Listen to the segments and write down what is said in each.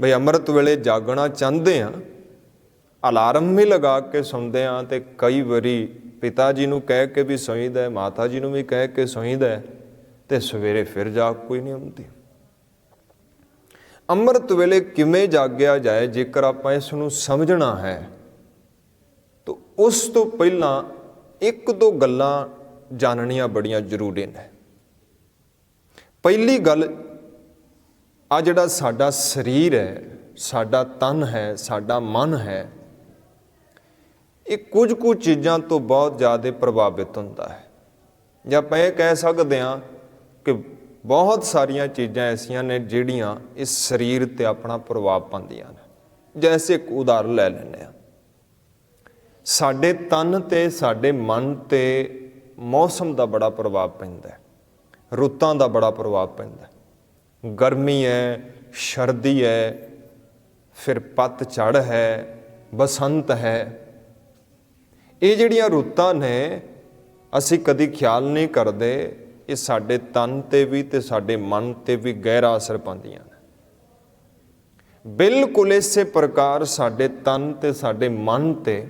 ਬਈ ਅੰਮ੍ਰਿਤ ਵੇਲੇ ਜਾਗਣਾ ਚਾਹੁੰਦੇ ਆ, ਅਲਾਰਮ ਵੀ ਲਗਾ ਕੇ ਸੌਂਦੇ ਆ ਤੇ ਕਈ ਵਾਰੀ ਪਿਤਾ ਜੀ ਨੂੰ ਕਹਿ ਕੇ ਵੀ ਸੌਂਈਦਾ, ਮਾਤਾ ਜੀ ਨੂੰ ਵੀ ਕਹਿ ਕੇ ਸੌਂਈਦਾ ਹੈ ਤੇ ਸਵੇਰੇ ਫਿਰ ਜਾਗ ਕੋਈ ਨਹੀਂ ਹੁੰਦੀ। ਅੰਮ੍ਰਿਤ ਵੇਲੇ ਕਿਵੇਂ ਜਾਗਿਆ ਜਾਏ, ਜੇਕਰ ਆਪਾਂ ਇਸ ਨੂੰ ਸਮਝਣਾ ਹੈ, ਤਾਂ ਉਸ ਤੋਂ ਪਹਿਲਾਂ ਇੱਕ ਦੋ ਗੱਲਾਂ ਜਾਣਨੀਆਂ ਬੜੀਆਂ ਜ਼ਰੂਰੀ ਨੇ। ਪਹਿਲੀ ਗੱਲ ਆ ਜਿਹੜਾ ਸਾਡਾ ਸਰੀਰ ਹੈ, ਸਾਡਾ ਤਨ ਹੈ, ਸਾਡਾ ਮਨ ਹੈ, ਇਹ ਕੁਝ ਕੁ ਚੀਜ਼ਾਂ ਤੋਂ ਬਹੁਤ ਜ਼ਿਆਦਾ ਪ੍ਰਭਾਵਿਤ ਹੁੰਦਾ ਹੈ। ਜਾਂ ਆਪਾਂ ਇਹ ਕਹਿ ਸਕਦੇ ਹਾਂ ਕਿ ਬਹੁਤ ਸਾਰੀਆਂ ਚੀਜ਼ਾਂ ਐਸੀਆਂ ਨੇ ਜਿਹੜੀਆਂ ਇਸ ਸਰੀਰ ਤੇ ਆਪਣਾ ਪ੍ਰਭਾਵ ਪਾਉਂਦੀਆਂ ਨੇ। ਜੈਸੇ ਇੱਕ ਉਦਾਹਰਨ ਲੈ ਲੈਂਦੇ ਆ ਸਾਡੇ ਤਨ ਤੇ, ਸਾਡੇ ਮਨ ਤੇ ਮੌਸਮ ਦਾ ਬੜਾ ਪ੍ਰਭਾਵ ਪੈਂਦਾ ਹੈ, ਰੁੱਤਾਂ ਦਾ ਬੜਾ ਪ੍ਰਭਾਵ ਪੈਂਦਾ ਹੈ। ਗਰਮੀ ਹੈ, ਸਰਦੀ ਹੈ, ਫਿਰ ਪੱਤ ਝੜ ਹੈ, ਬਸੰਤ ਹੈ। ਇਹ ਜਿਹੜੀਆਂ ਰੁੱਤਾਂ ਨੇ, ਅਸੀਂ ਕਦੀ ਖਿਆਲ ਨਹੀਂ ਕਰਦੇ, ਇਹ ਸਾਡੇ ਤਨ ਤੇ ਵੀ ਤੇ ਸਾਡੇ ਮਨ ਤੇ ਵੀ ਗਹਿਰਾ ਅਸਰ ਪਾਉਂਦੀਆਂ ਨੇ। ਬਿਲਕੁਲ ਇਸੇ ਪ੍ਰਕਾਰ ਸਾਡੇ ਤਨ ਤੇ, ਸਾਡੇ ਮਨ ਤੇ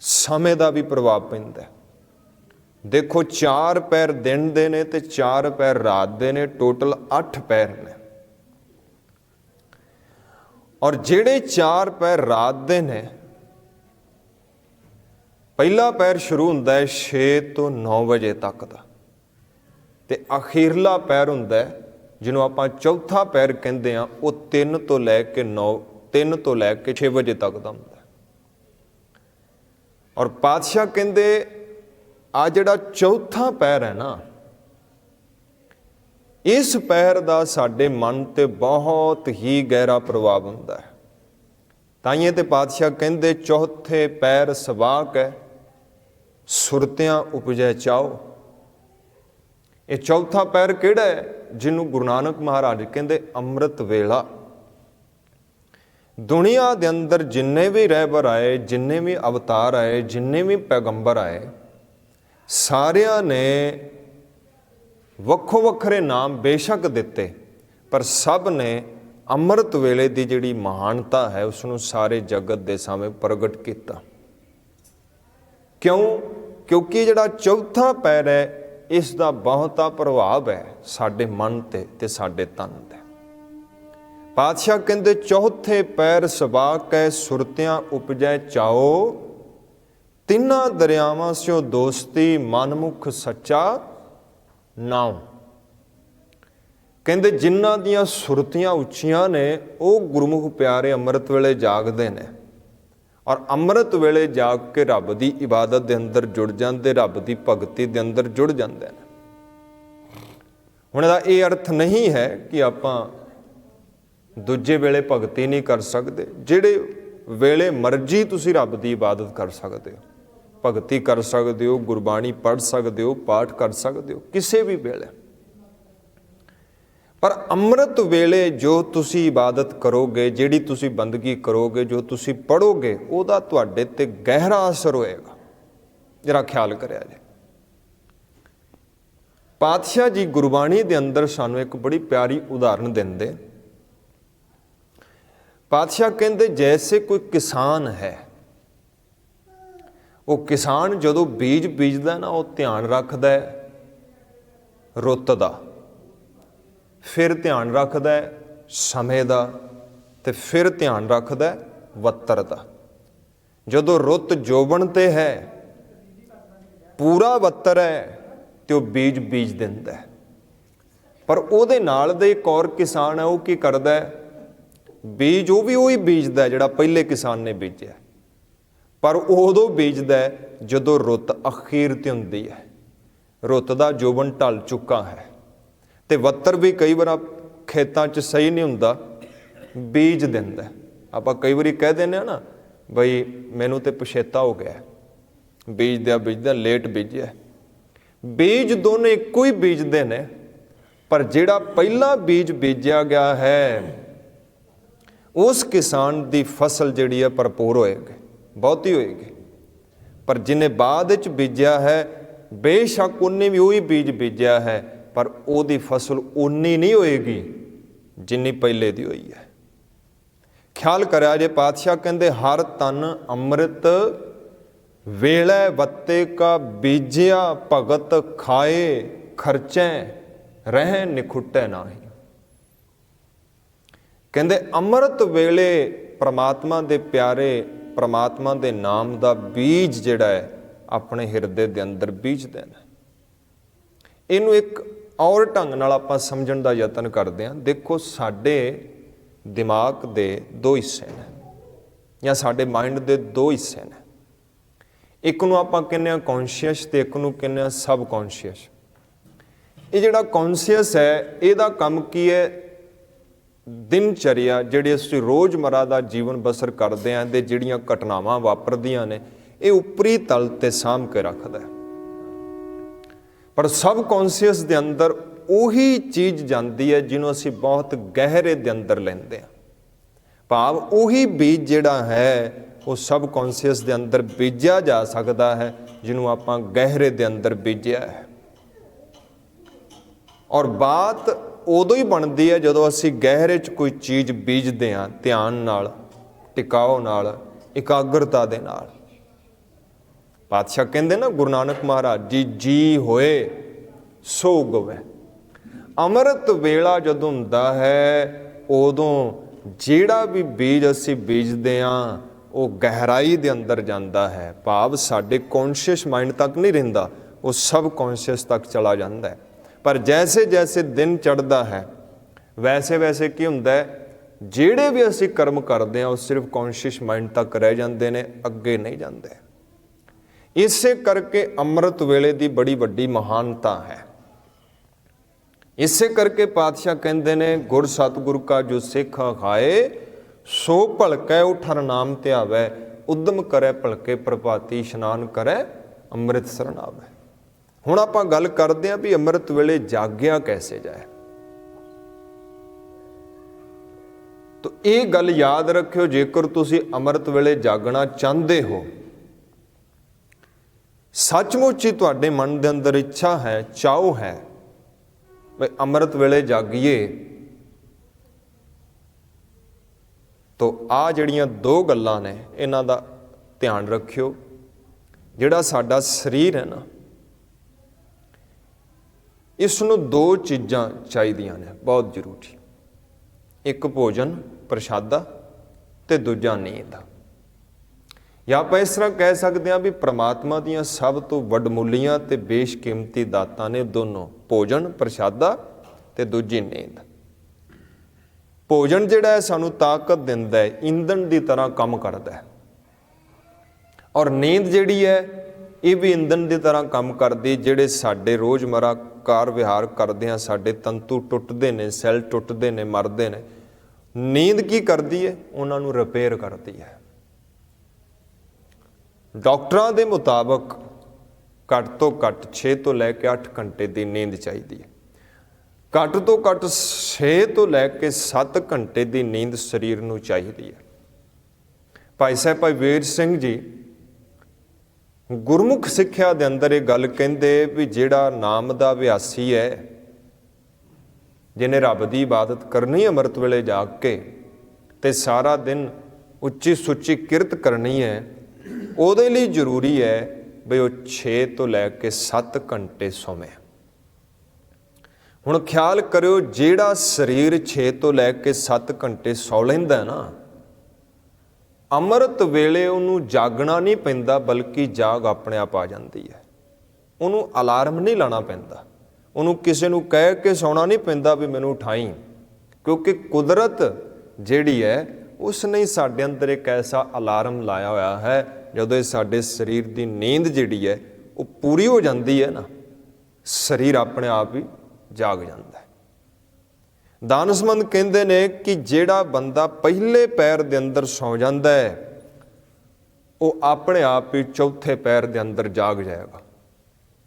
ਸਮੇਂ ਦਾ ਵੀ ਪ੍ਰਭਾਵ ਪੈਂਦਾ ਹੈ। ਦੇਖੋ, ਚਾਰ ਪੈਰ ਦਿਨ ਦੇ ਨੇ ਤੇ ਚਾਰ ਪੈਰ ਰਾਤ ਦੇ ਨੇ, ਟੋਟਲ 8 ਪੈਰ ਨੇ। ਔਰ ਜਿਹੜੇ ਚਾਰ ਪੈਰ ਰਾਤ ਦੇ ਨੇ, ਪਹਿਲਾ ਪੈਰ ਸ਼ੁਰੂ ਹੁੰਦਾ ਹੈ 6 ਤੋਂ 9 ਵਜੇ ਤੱਕ ਦਾ। ਤੇ ਅਖੀਰਲਾ ਪੈਰ ਹੁੰਦਾ ਹੈ, ਜਿਹਨੂੰ ਆਪਾਂ ਚੌਥਾ ਪੈਰ ਕਹਿੰਦੇ ਆ ਉਹ 3 ਤੋਂ ਲੈ ਕੇ 9 3 ਤੋਂ ਲੈ ਕੇ 6 ਵਜੇ ਤੱਕ ਦਾ ਹੁੰਦਾ ਔਰ ਪਾਤਸ਼ਾਹ ਕਹਿੰਦੇ ਆ ਜਿਹੜਾ ਚੌਥਾ ਪੈਰ ਹੈ ਨਾ, ਇਸ ਪੈਰ ਦਾ ਸਾਡੇ ਮਨ ਤੇ ਬਹੁਤ ਹੀ ਗਹਿਰਾ ਪ੍ਰਭਾਵ ਹੁੰਦਾ ਹੈ। ਤਾਈਏ ਤੇ ਪਾਤਸ਼ਾਹ ਕਹਿੰਦੇ, ਚੌਥੇ ਪੈਰ ਸਵਾਕ ਹੈ, ਸੁਰਤਿਆਂ ਉਪਜੈ ਚਾਓ। ਇਹ ਚੌਥਾ ਪੈਰ ਕਿਹੜਾ ਹੈ? ਜਿਹਨੂੰ ਗੁਰੂ ਨਾਨਕ ਮਹਾਰਾਜ ਕਹਿੰਦੇ, ਅੰਮ੍ਰਿਤ ਵੇਲਾ। ਦੁਨੀਆ ਦੇ ਅੰਦਰ ਜਿੰਨੇ ਵੀ ਰਹਿਬਰ ਆਏ, ਜਿੰਨੇ ਵੀ ਅਵਤਾਰ ਆਏ, ਜਿੰਨੇ ਵੀ ਪੈਗੰਬਰ ਆਏ ਸਾਰਿਆਂ ਨੇ ਵੱਖੋ ਵੱਖਰੇ ਨਾਮ ਬੇਸ਼ੱਕ ਦਿੱਤੇ, ਪਰ ਸਭ ਨੇ ਅੰਮ੍ਰਿਤ ਵੇਲੇ ਦੀ ਜਿਹੜੀ ਮਹਾਨਤਾ ਹੈ ਉਸ ਨੂੰ ਸਾਰੇ ਜਗਤ ਦੇ ਸਾਹਮਣੇ ਪ੍ਰਗਟ ਕੀਤਾ। ਕਿਉਂ? ਕਿਉਂਕਿ ਜਿਹੜਾ ਚੌਥਾ ਪੈਰ ਹੈ ਇਸ ਦਾ ਬਹੁਤਾ ਪ੍ਰਭਾਵ ਹੈ ਸਾਡੇ ਮਨ ਤੇ ਤੇ ਸਾਡੇ ਤਨ ਤੇ। ਪਾਤਸ਼ਾਹ ਕਹਿੰਦੇ, ਚੌਥੇ ਪੈਰ ਸਬਾਕੈ ਸੁਰਤਿਆਂ ਉਪਜੈ ਚਾਓ ਤਿੰਨਾਂ ਦਰਿਆਵਾਂ ਸਿਓ ਦੋਸਤੀ ਮਨਮੁਖ ਸੱਚਾ ਨਾਉ। ਕਹਿੰਦੇ ਜਿਨ੍ਹਾਂ ਦੀਆਂ ਸੁਰਤੀਆਂ ਉੱਚੀਆਂ ਨੇ, ਉਹ ਗੁਰਮੁਖ ਪਿਆਰੇ ਅੰਮ੍ਰਿਤ ਵੇਲੇ ਜਾਗਦੇ ਨੇ। ਔਰ ਅੰਮ੍ਰਿਤ ਵੇਲੇ ਜਾਗ ਕੇ ਰੱਬ ਦੀ ਇਬਾਦਤ ਦੇ ਅੰਦਰ ਜੁੜ ਜਾਂਦੇ, ਰੱਬ ਦੀ ਭਗਤੀ ਦੇ ਅੰਦਰ ਜੁੜ ਜਾਂਦੇ ਨੇ। ਹੁਣ ਇਹਦਾ ਇਹ ਅਰਥ ਨਹੀਂ ਹੈ ਕਿ ਆਪਾਂ ਦੂਜੇ ਵੇਲੇ ਭਗਤੀ ਨਹੀਂ ਕਰ ਸਕਦੇ, ਜਿਹੜੇ ਵੇਲੇ ਮਰਜ਼ੀ ਤੁਸੀਂ ਰੱਬ ਦੀ ਇਬਾਦਤ ਕਰ ਸਕਦੇ ਹੋ। ਭਗਤੀ ਕਰ ਸਕਦੇ ਹੋ, ਗੁਰਬਾਣੀ ਪੜ੍ਹ ਸਕਦੇ ਹੋ, ਪਾਠ ਕਰ ਸਕਦੇ ਹੋ, ਕਿਸੇ ਵੀ ਵੇਲੇ। ਪਰ ਅੰਮ੍ਰਿਤ ਵੇਲੇ ਜੋ ਤੁਸੀਂ ਇਬਾਦਤ ਕਰੋਗੇ, ਜਿਹੜੀ ਤੁਸੀਂ ਬੰਦਗੀ ਕਰੋਗੇ, ਜੋ ਤੁਸੀਂ ਪੜੋਗੇ ਉਹਦਾ ਤੁਹਾਡੇ ਤੇ ਗਹਿਰਾ ਅਸਰ ਹੋਏਗਾ। ਜਰਾ ਖਿਆਲ ਕਰਿਆ ਜੇ। ਪਾਤਸ਼ਾਹ ਜੀ ਗੁਰਬਾਣੀ ਦੇ ਅੰਦਰ ਸਾਨੂੰ ਇੱਕ ਬੜੀ ਪਿਆਰੀ ਉਦਾਹਰਣ ਦਿੰਦੇ। ਪਾਤਸ਼ਾਹ ਕਹਿੰਦੇ, ਜੈਸੇ ਕੋਈ ਕਿਸਾਨ ਹੈ ਉਹ ਕਿਸਾਨ ਜਦੋਂ ਬੀਜ ਬੀਜਦਾ ਨਾ, ਉਹ ਧਿਆਨ ਰੱਖਦਾ ਹੈ ਰੁੱਤ ਦਾ ਫਿਰ ਧਿਆਨ ਰੱਖਦਾ ਹੈ ਸਮੇਂ ਦਾ ਤੇ ਫਿਰ ਧਿਆਨ ਰੱਖਦਾ ਹੈ ਵੱਤਰ ਦਾ ਜਦੋਂ ਰੁੱਤ ਜੋਬਣ ਤੇ ਹੈ, ਪੂਰਾ ਵੱਤਰ ਹੈ, ਤੇ ਉਹ ਬੀਜ ਬੀਜ ਦਿੰਦਾ ਹੈ। ਪਰ ਉਹਦੇ ਨਾਲ ਦੇ ਇੱਕ ਔਰ ਕਿਸਾਨ ਹੈ, ਉਹ ਕੀ ਕਰਦਾ ਹੈ? ਬੀਜ ਉਹ ਵੀ ਉਹੀ ਬੀਜਦਾ ਜਿਹੜਾ ਪਹਿਲੇ ਕਿਸਾਨ ਨੇ ਬੀਜਿਆ। ਪਰ ਉਹ ਉਦੋਂ ਬੀਜਦਾ ਜਦੋਂ ਰੁੱਤ ਅਖੀਰ ਤੇ ਹੁੰਦੀ ਹੈ। ਰੁੱਤ ਦਾ ਜੋਬਨ ਢਲ ਚੁੱਕਾ ਹੈ ਤੇ ਵੱਤਰ ਵੀ ਕਈ ਵਾਰ ਖੇਤਾਂ 'ਚ ਸਹੀ ਨਹੀਂ ਹੁੰਦਾ, ਬੀਜ ਦਿੰਦਾ ਆਪਾਂ ਕਈ ਵਾਰੀ ਕਹਿ ਦਿੰਦੇ ਆ ਨਾ, ਬਈ ਮੈਨੂੰ ਤੇ ਪਛੇਤਾ ਹੋ ਗਿਆ ਬੀਜਦਿਆ ਬੀਜਦਾ ਲੇਟ ਬੀਜਿਆ ਬੀਜ ਦੋਨੇ ਇੱਕੋ ਹੀ ਬੀਜਦੇ ਨੇ, ਪਰ ਜਿਹੜਾ ਪਹਿਲਾ ਬੀਜ ਬੀਜਿਆ ਗਿਆ ਹੈ, ਉਸ ਕਿਸਾਨ ਦੀ ਫਸਲ ਜਿਹੜੀ ਹੈ ਭਰਪੂਰ ਹੋਏਗੀ। ਬਹੁਤੀ ਹੋਏਗੀ। ਪਰ ਜਿਨੇ ਬਾਅਦ ਵਿੱਚ ਬੀਜਿਆ ਹੈ, ਬੇਸ਼ੱਕ ਉਹਨੇ ਵੀ ਉਹੀ ਬੀਜ ਬੀਜਿਆ ਹੈ, ਪਰ ਉਹਦੀ ਫਸਲ ਉਨੀ ਨਹੀਂ ਹੋਏਗੀ ਜਿੰਨੀ ਪਹਿਲੇ ਦੀ ਹੋਈ ਹੈ। ਖਿਆਲ ਕਰਿਆ ਜੇ ਪਾਤਸ਼ਾਹ ਕਹਿੰਦੇ, ਹਰ ਤਨ ਅੰਮ੍ਰਿਤ ਵੇਲੇ ਵੱਤੇ ਕਾ ਬੀਜਿਆ, ਭਗਤ ਖਾਏ, ਖਰਚੈ, ਰਹਿ ਨਿਖੁੱਟੈ ਨਾਹੀ। ਕਹਿੰਦੇ, ਅੰਮ੍ਰਿਤ ਵੇਲੇ ਪ੍ਰਮਾਤਮਾ ਦੇ ਪਿਆਰੇ ਪ੍ਰਮਾਤਮਾ ਦੇ ਨਾਮ ਦਾ ਬੀਜ ਜਿਹੜਾ ਹੈ, ਆਪਣੇ ਹਿਰਦੇ ਦੇ ਅੰਦਰ ਬੀਜ ਦੇਣਾ ਇਹਨੂੰ ਇੱਕ ਔਰ ਢੰਗ ਨਾਲ ਆਪਾਂ ਸਮਝਣ ਦਾ ਯਤਨ ਕਰਦੇ ਹਾਂ। ਦੇਖੋ, ਸਾਡੇ ਦਿਮਾਗ ਦੇ ਦੋ ਹਿੱਸੇ ਨੇ, ਜਾਂ ਸਾਡੇ ਮਾਈਂਡ ਦੇ ਦੋ ਹਿੱਸੇ ਨੇ। ਇੱਕ ਨੂੰ ਆਪਾਂ ਕਹਿੰਦੇ ਹਾਂ ਕੌਨਸ਼ੀਅਸ ਤੇ ਇੱਕ ਨੂੰ ਕਹਿੰਦੇ ਹਾਂ ਸਬ ਕੌਨਸ਼ੀਅਸ ਇਹ ਜਿਹੜਾ ਕੌਨਸ਼ੀਅਸ ਹੈ, ਇਹਦਾ ਕੰਮ ਕੀ ਹੈ? ਦਿਨਚਰਿਆ ਜਿਹੜੇ ਅਸੀਂ ਰੋਜ਼ਮਰਾ ਦਾ ਜੀਵਨ ਬਸਰ ਕਰਦੇ ਆਂ ਤੇ ਜਿਹੜੀਆਂ ਘਟਨਾਵਾਂ ਵਾਪਰਦੀਆਂ ਨੇ, ਇਹ ਉੱਪਰੀ ਤਲ ਤੇ ਸਾਂਭ ਕੇ ਰੱਖਦਾ ਹੈ। ਪਰ ਸਬ ਕੌਨਸ਼ੀਅਸ ਦੇ ਅੰਦਰ ਉਹੀ ਚੀਜ਼ ਜਾਂਦੀ ਹੈ ਜਿਹਨੂੰ ਅਸੀਂ ਬਹੁਤ ਗਹਿਰੇ ਦੇ ਅੰਦਰ ਲੈਂਦੇ ਹਾਂ ਭਾਵ ਉਹੀ ਬੀਜ ਜਿਹੜਾ ਹੈ, ਉਹ ਸਬ ਕੌਨਸ਼ੀਅਸ ਦੇ ਅੰਦਰ ਬੀਜਿਆ ਜਾ ਸਕਦਾ ਹੈ, ਜਿਹਨੂੰ ਆਪਾਂ ਗਹਿਰੇ ਦੇ ਅੰਦਰ ਬੀਜਿਆ ਹੈ। ਔਰ ਬਾਤ ਉਦੋਂ ਹੀ ਬਣਦੀ ਹੈ ਜਦੋਂ ਅਸੀਂ ਗਹਿਰੇ 'ਚ ਕੋਈ ਚੀਜ਼ ਬੀਜਦੇ ਹਾਂ ਧਿਆਨ ਨਾਲ, ਟਿਕਾਓ ਨਾਲ, ਇਕਾਗਰਤਾ ਦੇ ਨਾਲ। ਪਾਤਸ਼ਾਹ ਕਹਿੰਦੇ ਨਾ ਗੁਰੂ ਨਾਨਕ ਮਹਾਰਾਜ ਜੀ ਜੀ ਹੋਏ, ਸੋ ਗਵੇ। ਅੰਮ੍ਰਿਤ ਵੇਲਾ ਜਦੋਂ ਹੁੰਦਾ ਹੈ, ਉਦੋਂ ਜਿਹੜਾ ਵੀ ਬੀਜ ਅਸੀਂ ਬੀਜਦੇ ਹਾਂ, ਉਹ ਗਹਿਰਾਈ ਦੇ ਅੰਦਰ ਜਾਂਦਾ ਹੈ। ਭਾਵ ਸਾਡੇ ਕੌਨਸ਼ੀਅਸ ਮਾਈਂਡ ਤੱਕ ਨਹੀਂ ਰਹਿੰਦਾ, ਉਹ ਸਬ ਕੌਨਸ਼ੀਅਸ ਤੱਕ ਚਲਾ ਜਾਂਦਾ ਹੈ। ਪਰ ਜੈਸੇ ਜੈਸੇ ਦਿਨ ਚੜ੍ਹਦਾ ਹੈ, ਵੈਸੇ ਵੈਸੇ ਕੀ ਹੁੰਦਾ ਹੈ, ਜਿਹੜੇ ਵੀ ਅਸੀਂ ਕਰਮ ਕਰਦੇ ਹਾਂ, ਉਹ ਸਿਰਫ ਕੌਨਸ਼ੀਅਸ ਮਾਈਂਡ ਤੱਕ ਰਹਿ ਜਾਂਦੇ ਨੇ, ਅੱਗੇ ਨਹੀਂ ਜਾਂਦੇ। ਇਸੇ ਕਰਕੇ ਅੰਮ੍ਰਿਤ ਵੇਲੇ ਦੀ ਬੜੀ ਵੱਡੀ ਮਹਾਨਤਾ ਹੈ। ਇਸੇ ਕਰਕੇ ਪਾਤਸ਼ਾਹ ਕਹਿੰਦੇ ਨੇ, ਗੁਰ ਸਤਿਗੁਰ ਕਾ ਜੋ ਸਿੱਖ ਖਾਏ ਸੋ ਭਲਕੈ ਉਠਰ ਨਾਮ ਧਿਆਵੈ, ਉਦਮ ਕਰੈ ਭਲਕੇ ਪ੍ਰਭਾਤੀ ਇਸ਼ਨਾਨ ਕਰੈ ਅੰਮ੍ਰਿਤ ਸਰਣ ਆਵੈ ਹੁਣ ਆਪਾਂ ਗੱਲ ਕਰਦੇ ਆਂ ਵੀ ਅੰਮ੍ਰਿਤ ਵੇਲੇ ਜਾਗਿਆ ਕੈਸੇ ਜਾਏ। ਤੋ ਇਹ ਗੱਲ ਯਾਦ ਰੱਖਿਓ, ਜੇਕਰ ਤੁਸੀਂ ਅੰਮ੍ਰਿਤ ਵੇਲੇ ਜਾਗਣਾ ਚਾਹੁੰਦੇ ਹੋ, ਸੱਚਮੁੱਚ ਹੀ ਤੁਹਾਡੇ ਮਨ ਦੇ ਅੰਦਰ ਇੱਛਾ ਹੈ ਚਾਹੋ ਹੈ ਵੀ ਅੰਮ੍ਰਿਤ ਵੇਲੇ ਜਾਗੀਏ। ਤੋ ਆ ਜਿਹੜੀਆਂ ਦੋ ਗੱਲਾਂ ਨੇ, ਇਹਨਾਂ ਦਾ ਧਿਆਨ ਰੱਖਿਓ। ਜਿਹੜਾ ਸਾਡਾ ਸਰੀਰ ਹੈ ਨਾ ਇਸ ਨੂੰ ਦੋ ਚੀਜ਼ਾਂ ਚਾਹੀਦੀਆਂ ਨੇ, ਬਹੁਤ ਜ਼ਰੂਰੀ। ਇੱਕ ਭੋਜਨ ਪ੍ਰਸ਼ਾਦਾ ਤੇ ਦੂਜਾ ਨੀਂਦ। ਜਾਂ ਆਪਾਂ ਇਸ ਤਰ੍ਹਾਂ ਕਹਿ ਸਕਦੇ ਹਾਂ ਵੀ ਪ੍ਰਮਾਤਮਾ ਦੀਆਂ ਸਭ ਤੋਂ ਵੱਡਮੁੱਲੀਆਂ ਤੇ ਬੇਸ਼ਕੀਮਤੀ ਦਾਤਾਂ ਨੇ ਦੋਨੋਂ, ਭੋਜਨ, ਪ੍ਰਸ਼ਾਦਾ ਤੇ ਦੂਜੀ ਨੀਂਦ। ਭੋਜਨ ਜਿਹੜਾ ਹੈ ਸਾਨੂੰ ਤਾਕਤ ਦਿੰਦਾ ਹੈ ਇੰਧਨ ਦੀ ਤਰ੍ਹਾਂ ਕੰਮ ਕਰਦਾ ਹੈ। ਔਰ ਨੀਂਦ ਜਿਹੜੀ ਹੈ, ਇਹ ਵੀ ਇੰਧਨ ਦੀ ਤਰ੍ਹਾਂ ਕੰਮ ਕਰਦੀ ਜਿਹੜੇ ਸਾਡੇ ਰੋਜ਼ਮਰਾ ਕਾਰ ਵਿਹਾਰ ਕਰਦੇ ਆ ਸਾਡੇ ਤੰਤੂ ਟੁੱਟਦੇ ਨੇ, ਸੈੱਲ ਟੁੱਟਦੇ ਨੇ, ਮਰਦੇ ਨੇ। ਨੀਂਦ ਕੀ ਕਰਦੀ ਹੈ ਉਹਨਾਂ ਨੂੰ ਰਿਪੇਅਰ ਕਰਦੀ ਹੈ। ਡਾਕਟਰਾਂ ਦੇ ਮੁਤਾਬਕ ਘੱਟ ਤੋਂ ਘੱਟ 6 ਤੋਂ ਲੈ ਕੇ 8 ਘੰਟੇ ਦੀ ਨੀਂਦ ਚਾਹੀਦੀ ਹੈ। ਘੱਟ ਤੋਂ ਘੱਟ 6 ਤੋਂ ਲੈ ਕੇ 7 ਘੰਟੇ ਦੀ ਨੀਂਦ ਸਰੀਰ ਨੂੰ ਚਾਹੀਦੀ ਹੈ। ਭਾਈ ਸਾਹਿਬ, ਭਾਈ ਵੀਰ ਸਿੰਘ ਜੀ ਗੁਰਮੁਖ ਸਿੱਖਿਆ ਦੇ ਅੰਦਰ ਇਹ ਗੱਲ ਕਹਿੰਦੇ ਵੀ ਜਿਹੜਾ ਨਾਮ ਦਾ ਅਭਿਆਸੀ ਹੈ, ਜਿਹਨੇ ਰੱਬ ਦੀ ਇਬਾਦਤ ਕਰਨੀ ਅੰਮ੍ਰਿਤ ਵੇਲੇ ਜਾਗ ਕੇ ਤੇ ਸਾਰਾ ਦਿਨ ਉੱਚੀ ਸੁੱਚੀ ਕਿਰਤ ਕਰਨੀ ਹੈ, ਉਹਦੇ ਲਈ ਜ਼ਰੂਰੀ ਹੈ ਵੀ ਉਹ 6 ਤੋਂ ਲੈ ਕੇ 7 ਘੰਟੇ ਸੋਵੇ। ਹੁਣ ਖਿਆਲ ਕਰਿਓ ਜਿਹੜਾ ਸਰੀਰ 6 ਤੋਂ ਲੈ ਕੇ 7 ਘੰਟੇ ਸੌ ਲੈਂਦਾ ਨਾ ਅੰਮ੍ਰਿਤ ਵੇਲੇ ਉਹਨੂੰ ਜਾਗਣਾ ਨਹੀਂ ਪੈਂਦਾ, ਬਲਕਿ ਜਾਗ ਆਪਣੇ ਆਪ ਆ ਜਾਂਦੀ ਹੈ। ਉਹਨੂੰ ਅਲਾਰਮ ਨਹੀਂ ਲਾਣਾ ਪੈਂਦਾ। ਉਹਨੂੰ ਕਿਸੇ ਨੂੰ ਕਹਿ ਕੇ ਸੌਣਾ ਨਹੀਂ ਪੈਂਦਾ ਵੀ ਮੈਨੂੰ ਉਠਾਈ। ਕਿਉਂਕਿ ਕੁਦਰਤ ਜਿਹੜੀ ਹੈ ਉਸ ਨੇ ਸਾਡੇ ਅੰਦਰ ਇੱਕ ਐਸਾ ਅਲਾਰਮ ਲਾਇਆ ਹੋਇਆ ਹੈ, ਜਦੋਂ ਇਹ ਸਾਡੇ ਸਰੀਰ ਦੀ ਨੀਂਦ ਜਿਹੜੀ ਹੈ, ਉਹ ਪੂਰੀ ਹੋ ਜਾਂਦੀ ਹੈ ਨਾ, ਸਰੀਰ ਆਪਣੇ ਆਪ ਹੀ ਜਾਗ ਜਾਂਦਾ ਹੈ। ਦਾਨਸਮੰਦ ਕਹਿੰਦੇ ਨੇ ਕਿ ਜਿਹੜਾ ਬੰਦਾ ਪਹਿਲੇ ਪੈਰ ਦੇ ਅੰਦਰ ਸੌ ਜਾਂਦਾ ਹੈ, ਉਹ ਆਪਣੇ ਆਪ ਹੀ ਚੌਥੇ ਪੈਰ ਦੇ ਅੰਦਰ ਜਾਗ ਜਾਏਗਾ।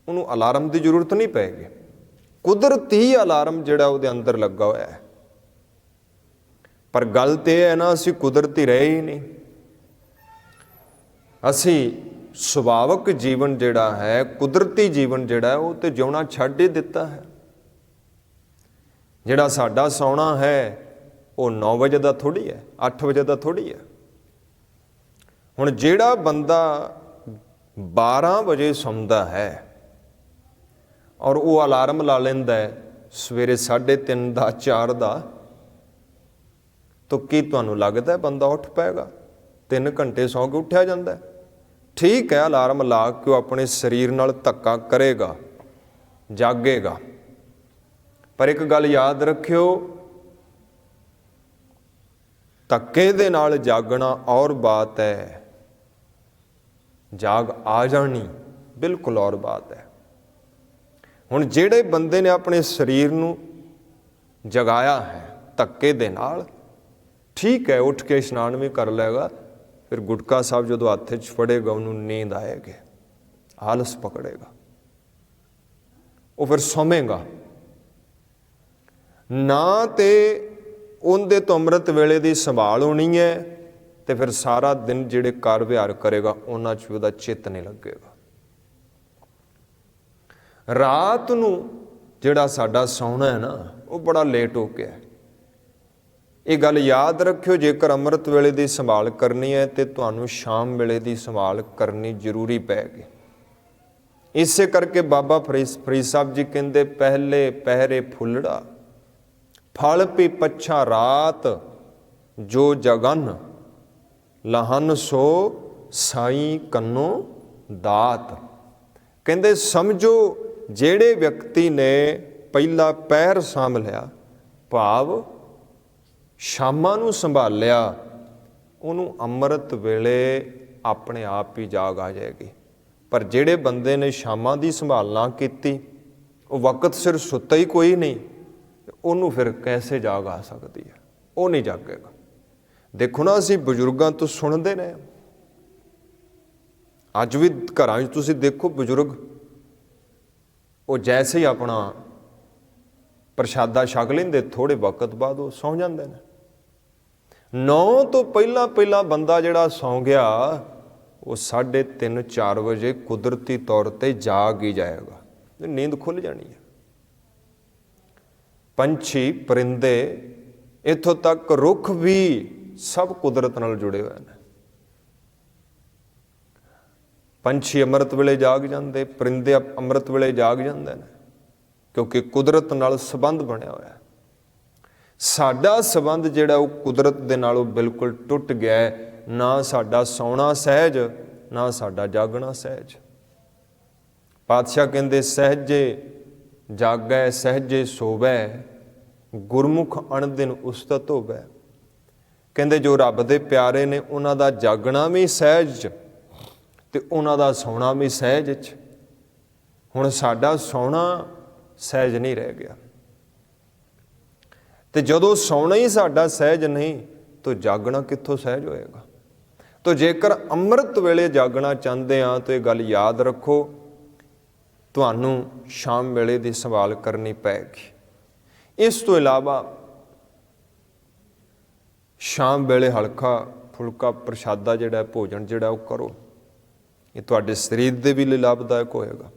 ਉਹਨੂੰ ਅਲਾਰਮ ਦੀ ਜ਼ਰੂਰਤ ਨਹੀਂ ਪਏਗੀ ਕੁਦਰਤੀ ਅਲਾਰਮ ਜਿਹੜਾ ਉਹਦੇ ਅੰਦਰ ਲੱਗਾ ਹੋਇਆ ਹੈ। ਪਰ ਗੱਲ ਤੇ ਇਹ ਹੈ ਨਾ, ਅਸੀਂ ਕੁਦਰਤੀ ਰਹੇ ਹੀ ਨਹੀਂ। ਅਸੀਂ ਸੁਭਾਵਕ ਜੀਵਨ ਜਿਹੜਾ ਹੈ, ਕੁਦਰਤੀ ਜੀਵਨ ਜਿਹੜਾ ਉਹ ਤੇ ਜਿਉਣਾ ਛੱਡ ਹੀ ਦਿੱਤਾ ਹੈ। ਜਿਹੜਾ ਸਾਡਾ ਸੌਣਾ ਹੈ, ਉਹ 9 ਵਜੇ ਦਾ ਥੋੜੀ ਹੈ 8 ਵਜੇ ਦਾ ਥੋੜੀ ਹੈ। ਹੁਣ ਜਿਹੜਾ ਬੰਦਾ 12 ਵਜੇ ਸੌਂਦਾ ਹੈ ਔਰ ਉਹ ਅਲਾਰਮ ਲਾ ਲੈਂਦਾ ਹੈ, ਸਵੇਰੇ 3:30 ਦਾ 4 ਦਾ, ਤਾਂ ਕੀ ਤੁਹਾਨੂੰ ਲੱਗਦਾ ਬੰਦਾ ਉੱਠ ਪਏਗਾ? 3 ਘੰਟੇ ਸੌਂ ਕੇ ਉੱਠਿਆ ਜਾਂਦਾ ਠੀਕ ਹੈ, ਅਲਾਰਮ ਲਾ ਕੇ ਉਹ ਆਪਣੇ ਸਰੀਰ ਨਾਲ ਧੱਕਾ ਕਰੇਗਾ, ਜਾਗੇਗਾ। ਪਰ ਇੱਕ ਗੱਲ ਯਾਦ ਰੱਖਿਓ, ਧੱਕੇ ਦੇ ਨਾਲ ਜਾਗਣਾ ਔਰ ਬਾਤ ਹੈ। ਜਾਗ ਆ ਜਾਣੀ ਬਿਲਕੁਲ ਔਰ ਬਾਤ ਹੈ। ਹੁਣ ਜਿਹੜੇ ਬੰਦੇ ਨੇ ਆਪਣੇ ਸਰੀਰ ਨੂੰ ਜਗਾਇਆ ਹੈ ਧੱਕੇ ਦੇ ਨਾਲ, ਠੀਕ ਹੈ, ਉੱਠ ਕੇ ਇਸ਼ਨਾਨ ਵੀ ਕਰ ਲਏਗਾ, ਫਿਰ ਗੁਟਕਾ ਸਾਹਿਬ ਜਦੋਂ ਹੱਥ 'ਚ ਫੜੇਗਾ, ਉਹਨੂੰ ਨੀਂਦ ਆਏਗੀ, ਆਲਸ ਪਕੜੇਗਾ। ਉਹ ਫਿਰ ਸੌਵੇਗਾ। ਨਾ ਤੇ ਉਹਦੇ ਤੋਂ ਅੰਮ੍ਰਿਤ ਵੇਲੇ ਦੀ ਸੰਭਾਲ ਹੋਣੀ ਹੈ ਤੇ ਫਿਰ ਸਾਰਾ ਦਿਨ ਜਿਹੜੇ ਕਾਰ ਵਿਹਾਰ ਕਰੇਗਾ, ਉਹਨਾਂ 'ਚ ਉਹਦਾ ਚਿੱਤ ਨਹੀਂ ਲੱਗੇਗਾ। ਰਾਤ ਨੂੰ ਜਿਹੜਾ ਸਾਡਾ ਸੌਣਾ ਹੈ ਨਾ, ਉਹ ਬੜਾ ਲੇਟ ਹੋ ਗਿਆ। ਇਹ ਗੱਲ ਯਾਦ ਰੱਖਿਓ, ਜੇਕਰ ਅੰਮ੍ਰਿਤ ਵੇਲੇ ਦੀ ਸੰਭਾਲ ਕਰਨੀ ਹੈ, ਤੇ ਤੁਹਾਨੂੰ ਸ਼ਾਮ ਵੇਲੇ ਦੀ ਸੰਭਾਲ ਕਰਨੀ ਜ਼ਰੂਰੀ ਪੈਗੀ ਇਸੇ ਕਰਕੇ ਬਾਬਾ ਫਰੀਦ ਫਰੀਦ ਸਾਹਿਬ ਜੀ ਕਹਿੰਦੇ, ਪਹਿਲੇ ਪਹਿਰੇ ਫੁੱਲੜਾ ਫਲ ਪੀ ਪੱਛਾ ਰਾਤ, ਜੋ ਜਗਨ ਲਹਨ ਸੋ ਸਾਈ ਕੰਨੋ ਦਾਤ। ਕਹਿੰਦੇ, ਸਮਝੋ, ਜਿਹੜੇ ਵਿਅਕਤੀ ਨੇ ਪਹਿਲਾ ਪੈਰ ਸਾਂਭ ਲਿਆ, ਭਾਵ ਸ਼ਾਮਾਂ ਨੂੰ ਸੰਭਾਲਿਆ, ਉਹਨੂੰ ਅੰਮ੍ਰਿਤ ਵੇਲੇ ਆਪਣੇ ਆਪ ਹੀ ਜਾਗ ਆ ਜਾਏਗੀ। ਪਰ ਜਿਹੜੇ ਬੰਦੇ ਨੇ ਸ਼ਾਮਾਂ ਦੀ ਸੰਭਾਲ ਨਾ ਕੀਤੀ, ਉਹ ਵਕਤ ਸਿਰ ਸੁੱਤਾ ਹੀ ਕੋਈ ਨਹੀਂ। ਉਹਨੂੰ ਫਿਰ ਕੈਸੇ ਜਾਗ ਆ ਸਕਦੀ ਹੈ? ਉਹ ਨਹੀਂ ਜਾਗੇਗਾ। ਦੇਖੋ ਨਾ, ਅਸੀਂ ਬਜ਼ੁਰਗਾਂ ਤੋਂ ਸੁਣਦੇ ਨੇ। ਅੱਜ ਵੀ ਘਰਾਂ 'ਚ ਤੁਸੀਂ ਦੇਖੋ ਬਜ਼ੁਰਗ, ਉਹ ਜੈਸੇ ਹੀ ਆਪਣਾ ਪ੍ਰਸ਼ਾਦਾ ਛਕ ਲੈਂਦੇ ਥੋੜੇ ਵਕਤ ਬਾਅਦ ਉਹ ਸੌਂ ਜਾਂਦੇ ਨੇ। ਨੌ ਤੋਂ ਪਹਿਲਾਂ ਪਹਿਲਾਂ ਬੰਦਾ ਜਿਹੜਾ ਸੌਂ ਗਿਆ, ਉਹ 3:30 4 ਵਜੇ ਕੁਦਰਤੀ ਤੌਰ ਤੇ ਜਾਗ ਹੀ ਜਾਏਗਾ। ਨੀਂਦ ਖੁੱਲ ਜਾਣੀ ਹੈ। ਪੰਛੀ, ਪਰਿੰਦੇ, ਇਥੋਂ ਤੱਕ ਰੁੱਖ ਵੀ ਸਭ ਕੁਦਰਤ ਨਾਲ ਜੁੜੇ ਹੋਏ ਨੇ। ਪੰਛੀ ਅੰਮ੍ਰਿਤ ਵੇਲੇ ਜਾਗ ਜਾਂਦੇ, ਪਰਿੰਦੇ ਅੰਮ੍ਰਿਤ ਵੇਲੇ ਜਾਗ ਜਾਂਦੇ ਨੇ, ਕਿਉਂਕਿ ਕੁਦਰਤ ਨਾਲ ਸੰਬੰਧ ਬਣਿਆ ਹੋਇਆ ਹੈ। ਸਾਡਾ ਸੰਬੰਧ ਜਿਹੜਾ ਉਹ ਕੁਦਰਤ ਦੇ ਨਾਲੋਂ ਬਿਲਕੁਲ ਟੁੱਟ ਗਿਆ ਹੈ। ਨਾ ਸਾਡਾ ਸੌਣਾ ਸਹਿਜ, ਨਾ ਸਾਡਾ ਜਾਗਣਾ ਸਹਿਜ। ਪਾਤਸ਼ਾਹ ਕਹਿੰਦੇ, ਸਹਿਜੇ ਜਾਗੈ ਸਹਿਜੇ ਸੋਵੈ, ਗੁਰਮੁਖ ਅਣਦਿਨ ਉਸਤਤ ਹੋਵੈ ਕਹਿੰਦੇ ਜੋ ਰੱਬ ਦੇ ਪਿਆਰੇ ਨੇ ਉਹਨਾਂ ਦਾ ਜਾਗਣਾ ਵੀ ਸਹਿਜ ਤੇ ਉਹਨਾਂ ਦਾ ਸੌਣਾ ਵੀ ਸਹਿਜ ਚ। ਹੁਣ ਸਾਡਾ ਸੌਣਾ ਸਹਿਜ ਨਹੀਂ ਰਹਿ ਗਿਆ। ਤੇ ਜਦੋਂ ਸੌਣਾ ਹੀ ਸਾਡਾ ਸਹਿਜ ਨਹੀਂ, ਤਾਂ ਜਾਗਣਾ ਕਿੱਥੋਂ ਸਹਿਜ ਹੋਏਗਾ? ਤਾਂ ਜੇਕਰ ਅੰਮ੍ਰਿਤ ਵੇਲੇ ਜਾਗਣਾ ਚਾਹੁੰਦੇ ਆ ਤਾਂ ਇਹ ਗੱਲ ਯਾਦ ਰੱਖੋ ਤੁਹਾਨੂੰ ਸ਼ਾਮ ਵੇਲੇ ਦੀ ਸੰਭਾਲ ਕਰਨੀ ਪਏਗੀ ਇਸ ਤੋਂ ਇਲਾਵਾ ਸ਼ਾਮ ਵੇਲੇ ਹਲਕਾ ਫੁਲਕਾ ਪ੍ਰਸ਼ਾਦਾ ਜਿਹੜਾ ਭੋਜਨ ਜਿਹੜਾ ਉਹ ਕਰੋ। ਇਹ ਤੁਹਾਡੇ ਸਰੀਰ ਦੇ ਵੀ ਲਈ ਲਾਭਦਾਇਕ ਹੋਏਗਾ।